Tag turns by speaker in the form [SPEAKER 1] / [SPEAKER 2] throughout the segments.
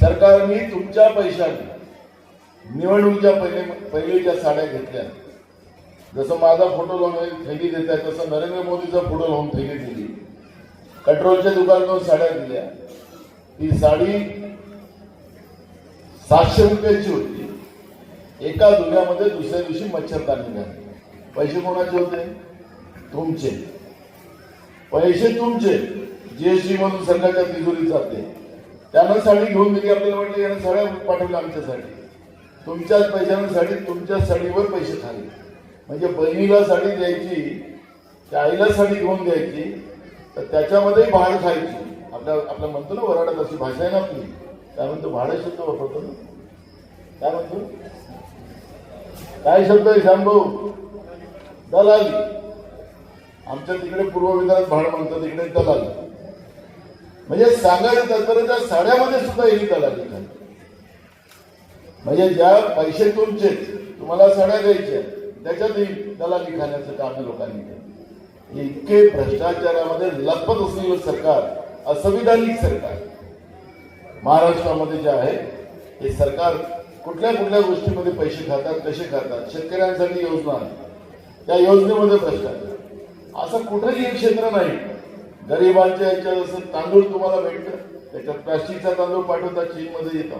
[SPEAKER 1] सरकारने तुमच्या पैशाने निवडणुकीच्या पहिले पहिलेच्या साड्या घेतल्या. जसं माझा फोटो लावून थैली देत आहे तसं नरेंद्र मोदीचा फोटो लावून थैली दिली. पेट्रोलच्या दुकानातून साड्या दिल्या. ती साडी सातशे रुपयाची होती. एका धुण्यामध्ये दुसऱ्या दिवशी मच्छरदाणी निघाली पैसे कोणाचे होते? तुमचे. पैसे तुमचे. जीएसटी म्हणून सरकारच्या तिजोरीत जाते. त्यानं साडी घेऊन दिली आपल्याला वाटलं यानं साड्या पाठवल्या आमच्यासाठी तुमच्याच पैशानं साडी तुमच्या साडीवर पैसे खाले म्हणजे बहिणीला साडी द्यायची त्या आईला साडी घेऊन द्यायची तर त्याच्यामध्येही भाड खायची. आपल्या आपल्या म्हणतो ना वराडात अशी भाषा आहे ना आपली. काय म्हणतो भाडं शब्द वापरतो ना. काय म्हणतो काय शब्द आहे श्यामभाऊ दलाल. आमच्या तिकडे पूर्व विधानात भाड म्हणतात तिकडे दलाल. म्हणजे सांगायचं तात्पर्य त्या साड्यामध्ये सुद्धा ही दलाली खाली म्हणजे ज्या पैसे तुमचे तुम्हाला साड्या द्यायच्या त्याच्यातही दलाली खाण्याचं काम लोकांनी केलं. इतके भ्रष्टाचारामध्ये लपत असलेलं सरकार असंविधानिक सरकार महाराष्ट्रामध्ये जे आहे हे सरकार कुठल्या कुठल्या गोष्टीमध्ये पैसे खातात कसे खातात शेतकऱ्यांसाठी योजना त्या योजनेमध्ये भ्रष्टाचार असं कुठेही क्षेत्र नाही. गरिबांच्या याच्यात जसं तांदूळ तुम्हाला भेटतं. त्याच्यात प्लास्टिकचा तांदूळ पाठवतात चीनमध्ये येतो.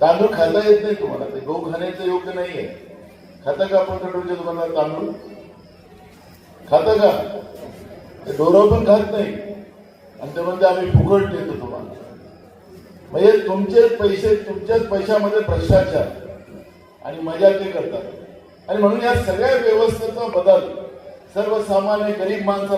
[SPEAKER 1] तांदूळ खाता येत नाही तुम्हाला. ते गहू खाण्याचं योग्य नाही आहे खाता का आपण पेट्रोलच्या दुकानात तांदूळ? खाता का? ते डोरं पण खात नाही. आणि ते म्हणते आम्ही फुकट देतो तुम्हाला. म्हणजे तुमचेच पैसे तुमच्याच पैशामध्ये भ्रष्टाचार. आणि मजा ते करतात. आणि म्हणून या सगळ्या व्यवस्थेचा बदल सर्वसामान्य गरीब माणसाला